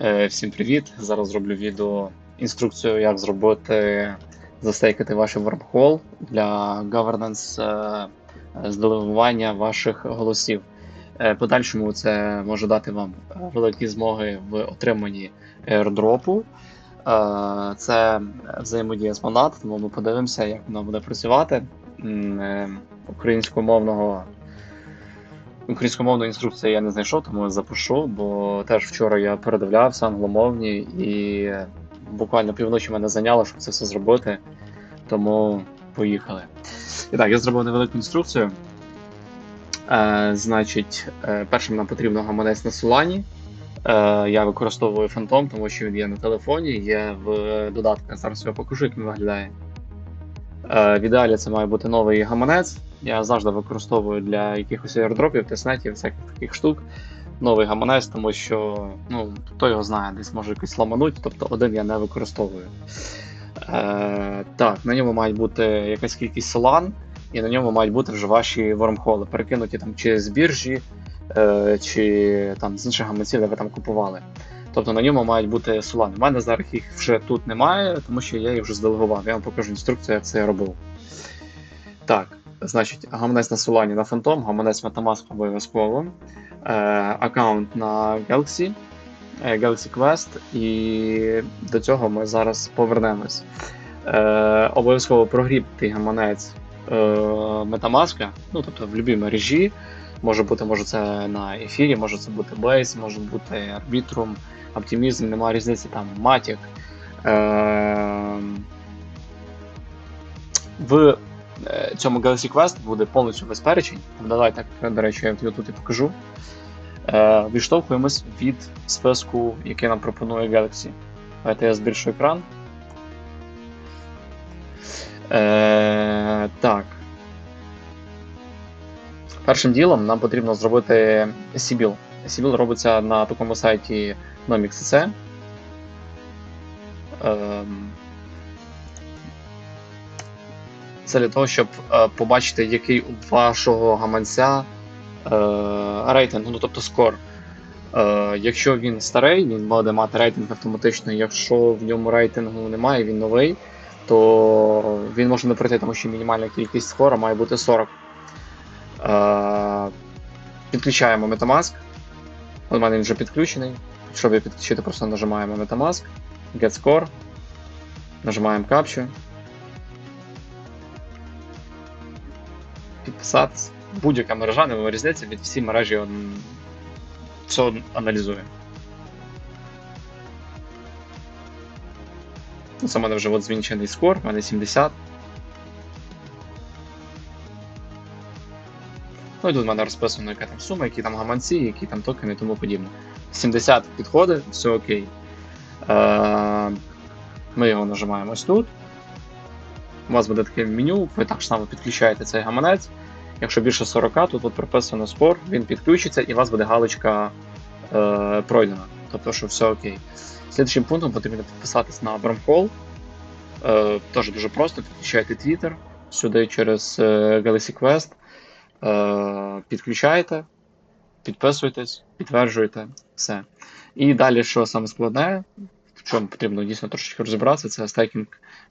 Е, Всім привіт! Зараз зроблю відео інструкцію, як зробити застейкати ваш wormhole для governance е, з ваших голосів. Е, Подальшому це може дати вам великі змоги в отриманні airdropу. Це взаємодія з Monad, тому ми подивимося, як воно буде працювати. Українськомовного Українськомовної інструкції я не знайшов, тому запишу, бо теж вчора я передивлявся англомовні і буквально півночі мене зайняло, щоб це все зробити. Тому поїхали. І так, я зробив невелику інструкцію. Е, значить, е, першим нам потрібно гаманець на Solani. Е, я використовую Phantom, тому що він є на телефоні, є в додатках. Зараз я покажу, як він виглядає. Е, в ідеалі це має бути новий гаманець. Я завжди використовую для якихось аірдропів, теснетів, всяких таких штук. Новий гаманець, тому що ну, хто його знає, десь може якось ламануть, тобто один я не використовую. Е, так, на ньому мають бути якась кількість Solana, і на ньому мають бути вже ваші вормхоли, перекинуті там чи з біржі, е, чи там з інших гаманців, де ви там купували. Тобто на ньому мають бути Solana. У мене зараз їх вже тут немає, тому що я їх вже зделегував. Я вам покажу інструкцію, як це я робив. Так, значить, гаманець на Solana на Phantom, гаманець Metamask обов'язково, е, аккаунт на Galaxy, е, Galaxy Quest, і до цього ми зараз повернемось. Е, обов'язково прогрібти гаманець е, Metamask, ну тобто в будь-якій мережі. Може бути, може це на ефірі, може це бути Blaze, може бути Arbitrum, Optimism, немає різниці там Matic. Е, в цьому Galaxy Quest буде повністю весь перечень. Давай так, до речі, я його тут і покажу. Е, відштовхуємось від списку, який нам пропонує Galaxy. Давайте я збільшу екран. Е, так. Першим ділом нам потрібно зробити Sibyl. Sibyl робиться на такому сайті Nomics.cc. Ем, Це для того, щоб е, побачити, який у вашого гаманця е, рейтинг, ну тобто скор. Е, якщо він старий, він буде мати рейтинг автоматично. Якщо в ньому рейтингу немає, він новий, то він може не пройти, тому що мінімальна кількість скора має бути 40. Е, Підключаємо Metamask. У мене він вже підключений. Щоб його підключити, просто нажимаємо Metamask, Get Score, нажимаємо Capture. Підписатись. Будь-яка мережа не вирізняється від всі мережі он... все аналізує. Ну, Це в мене вже от звінчений скор, в мене 70. Ну і тут в мене розписано, яка там сума, які там гаманці, які там токени і тому подібне. 70 підходить, все окей. Е, Ми його нажимаємо ось тут. У вас буде таке меню, ви так само підключаєте цей гаманець. Якщо більше 40, тут от прописано скор, він підключиться і у вас буде галочка е, пройдена. Тобто, що все окей. Слідчим пунктом потрібно підписатись на Bramcall. Е, Теж дуже просто, підключаєте Twitter сюди через е, Galaxy Quest. Е, підключаєте, підписуєтесь, підтверджуєте все. І далі, що саме складне, в чому потрібно дійсно трошечки розібратися, це стейкінг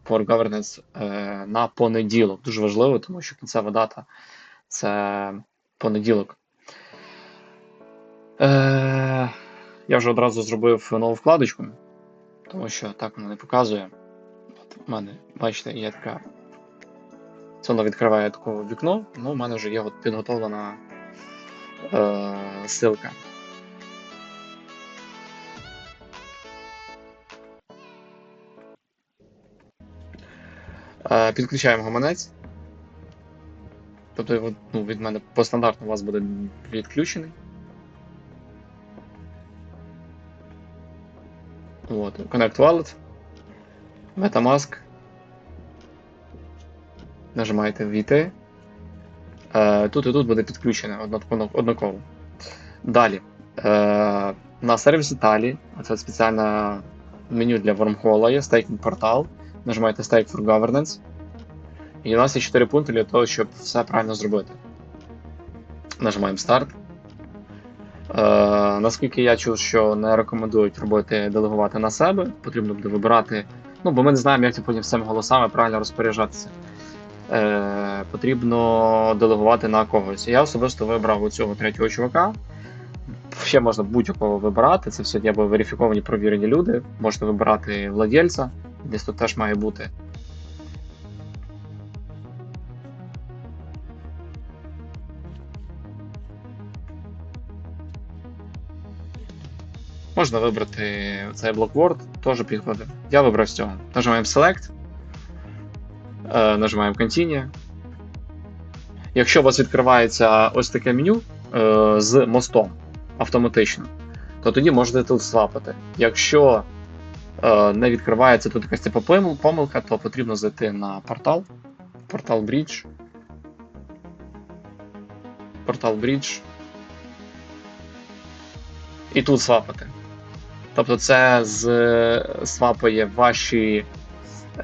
for governance е, на понеділок. Дуже важливо, тому що кінцева дата це понеділок. Е, я вже одразу зробив нову вкладочку, тому що так воно не показує. От У мене, бачите, є така це воно відкриває таке вікно, ну в мене вже є от підготовлена е, ссылка. Е, підключаємо гаманець. Тобто ну, від мене по стандарту у вас буде відключений. От, Connect Wallet, Metamask. Нажимаєте Війти. Е, Тут і тут буде підключене однаково. Далі. Е, На сервісі Tally, це спеціальне меню для Wormhole є стейкінг портал. Нажимаєте Stake for Governance. І у нас є 4 пункти для того, щоб все правильно зробити. Нажимаємо Start. Е, наскільки я чув, що не рекомендують робити делегувати на себе, потрібно буде вибирати. Ну, бо ми не знаємо, як потім цими голосами правильно розпоряджатися. Е, потрібно делегувати на когось. Я особисто вибрав у цього третього чувака. Ще можна будь-якого вибирати. Це все якби верифіковані провірені люди. Можете вибирати владельця, десь тут теж має бути. Можна вибрати цей блокворд, теж підходить. Я вибрав з цього. Нажимаємо Select, е, нажимаємо Continue. Якщо у вас відкривається ось таке меню е, з мостом автоматично, то тоді можете тут свапати. Якщо е, не відкривається тут якась типу помилка, то потрібно зайти на портал. Портал Bridge. Портал Bridge. І тут свапати. Тобто це з, свапає ваші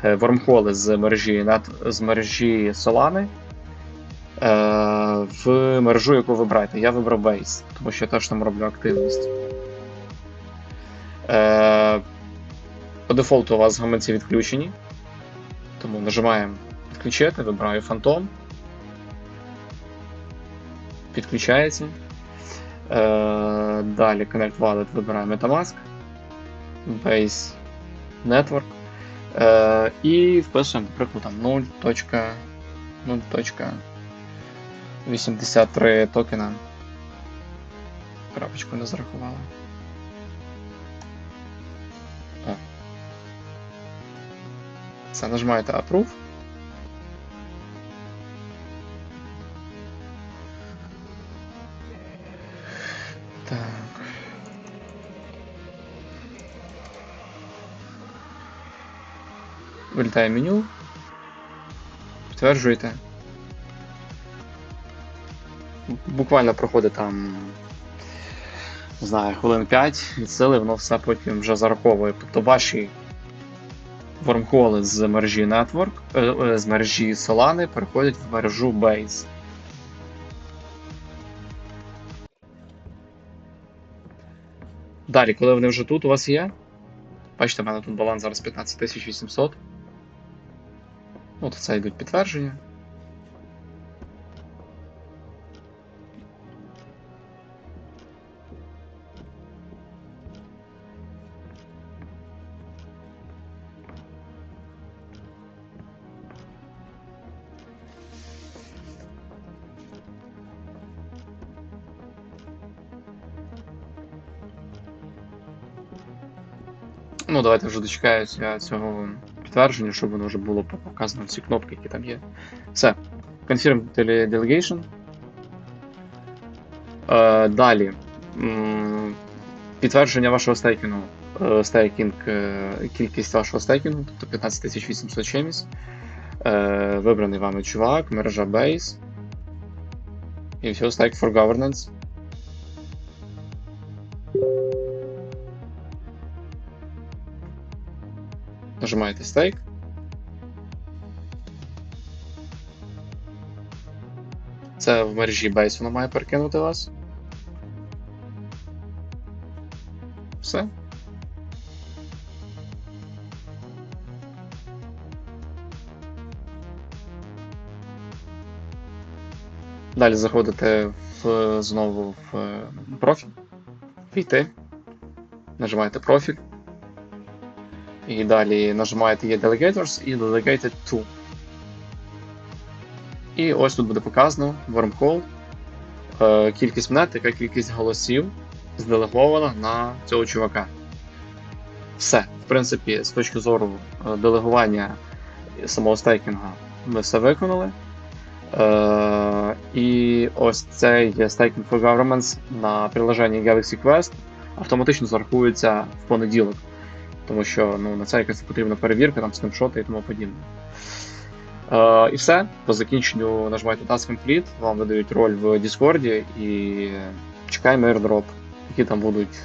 е, вормхоли з мережі, з мережі Solana е, в мережу, яку ви вибираєте. Я вибрав Base, тому що я теж там роблю активність. Е, по дефолту у вас гаманці відключені. Тому нажимаємо відключити, вибираю Phantom. Підключається. Далі Connect Wallet вибираю Metamask. Base Network. Е, і вписуємо, наприклад, там 0.0.83 токена. Крапочку не зарахувала. О. Це нажимаєте Approve. Так. Вилітає меню. Підтверджуєте. Буквально проходить там. Не знаю, хвилин 5 від сили, воно все потім вже зараховує. Тобто ваші вормхоли з мережі Network, е, е, з мережі Solana переходять в мережу Base. Далі, коли вони вже тут у вас є. Бачите, в мене тут баланс зараз 15800. От це йдуть підтвердження. Ну, давайте вже дочекаюся цього підтвердження, щоб воно вже було показано всі кнопки, які там є. Все. Confirm delegation. Е, далі. Підтвердження вашого стейкінгу. Е, Стейкінг, е, кількість вашого стейкінгу, тобто 15800 чимось. Е, Вибраний вами чувак, мережа Base. І все, стейк for governance. Нажимаєте стейк. Це в мережі Base воно має перекинути вас. Все. Далі заходите в, знову в е, профіль. Війти. Нажимаєте профіль. І далі нажимаєте є Delegators і Delegated to. І ось тут буде показано wormhole, е, кількість монет, яка кількість голосів зделегована на цього чувака. Все. В принципі, з точки зору е, делегування самого стейкінга ми все виконали. Е, і ось цей Staking for Governments на приложенні Galaxy Quest автоматично зарахується в понеділок. Тому що ну, на це якась потрібна перевірка, там снапшоти і тому подібне. Е, і все. По закінченню нажимаєте Task Complete, вам видають роль в Discord і чекаємо airdrop, які там будуть.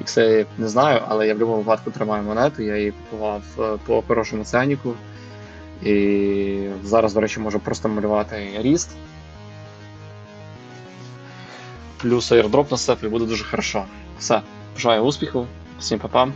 Ікси не знаю, але я в будь-якому випадку тримаю монету, я її купував е, по хорошому ценнику. І зараз, до речі, можу просто малювати ріст. плюс аірдроп на степ і буде дуже хорошо. Все, бажаю успіхів, всім па-пам.